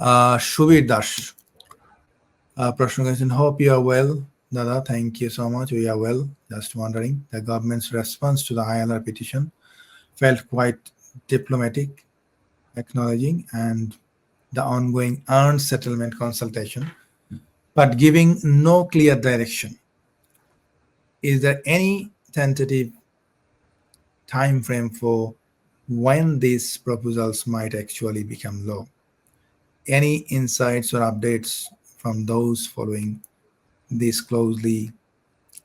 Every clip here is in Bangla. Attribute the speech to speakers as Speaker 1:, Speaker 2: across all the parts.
Speaker 1: আহ, সুবীর দাস আহ, প্রশ্ন করেছেন হোপ ইউ আর ওয়েল দাদা thank you so much we are well just wondering the government's response to the ILR petition felt quite diplomatic, acknowledging and the ongoing earned settlement consultation, but giving no clear direction. Is there any tentative time frame for when these proposals might actually become law? Any insights or updates from those following this closely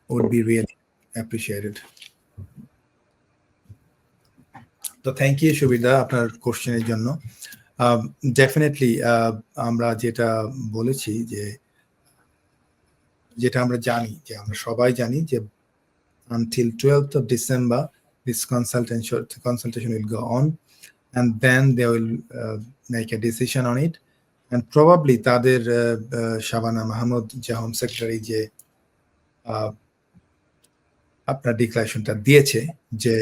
Speaker 1: would be really appreciated. তো থ্যাংক ইউ সুবিধা আপনার কোশ্চেনের জন্য ডেফিনেটলি আমরা যেটা বলেছি যে যেটা আমরা জানি যে আমরা সবাই জানি যে until 12th of December this consultation consultation will go on and then they will uh, make a decision on it probably তাদের শাবানা মাহমুদ যে হোম সেক্রেটারি যে আপনার ডিক্লারেশনটা দিয়েছে যে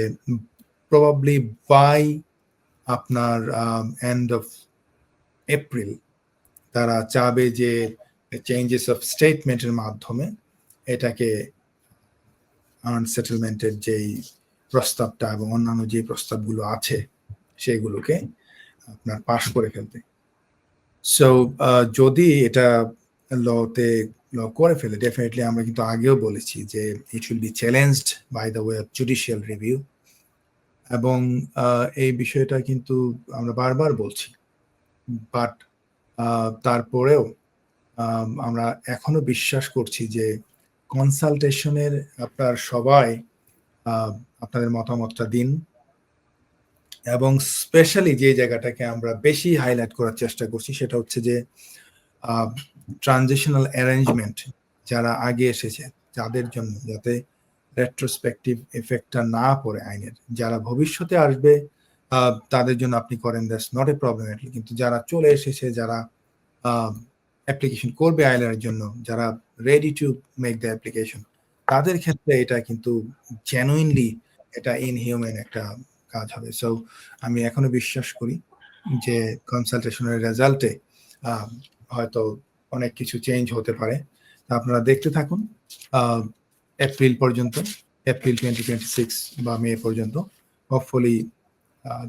Speaker 1: প্রবাবলি বাই আপনার এন্ড অফ এপ্রিল তারা চাবে যে চেঞ্জেস অফ স্টেটমেন্টের মাধ্যমে এটাকে আর্ন সেটেলমেন্টের যেই প্রস্তাবটা এবং অন্যান্য যে প্রস্তাবগুলো আছে, সেগুলোকে আপনার পাশ করে ফেলতে। সো যদি এটা লতে ল করে ফেলে ডেফিনেটলি আমরা কিন্তু আগেও বলেছি যে it will be challenged by the way of judicial review এবং এই বিষয়টা কিন্তু আমরা বারবার বলছি। বাট তারপরেও আম, আমরা এখনও বিশ্বাস করছি যে কনসালটেশনের আপনার সবাই আপনাদের মতামতটা দিন। এবং স্পেশালি যে জায়গাটাকে আমরা বেশি হাইলাইট করার চেষ্টা করছি সেটা হচ্ছে যে ট্রানজিশনাল অ্যারেঞ্জমেন্ট যারা আগে এসেছে যাদের জন্য যাতে রেট্রোস্পেক্টিভ এফেক্টটা না পড়ে আইনের। যারা ভবিষ্যতে আসবে তাদের জন্য আপনি করেন দ্যাটস নট এ প্রবলেম কিন্তু যারা চলে এসেছে, যারা অ্যাপ্লিকেশন করবে আইলার জন্য, যারা ready to make the application তাদের ক্ষেত্রে এটা কিন্তু জেনুইনলি এটা ইনহিউম্যান একটা কাজ হবে। সো আমি এখনও বিশ্বাস করি যে কনসালটেশনের রেজাল্টে হয়তো অনেক কিছু চেঞ্জ হতে পারে। আপনারা দেখতে থাকুন এপ্রিল পর্যন্ত এপ্রিল টোয়েন্টি টোয়েন্টি সিক্স বা মে পর্যন্ত। হোপফুলি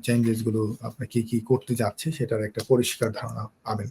Speaker 1: চেঞ্জেসগুলো আপনি কি কি করতে যাচ্ছে সেটার একটা পরিষ্কার ধারণা পাবেন।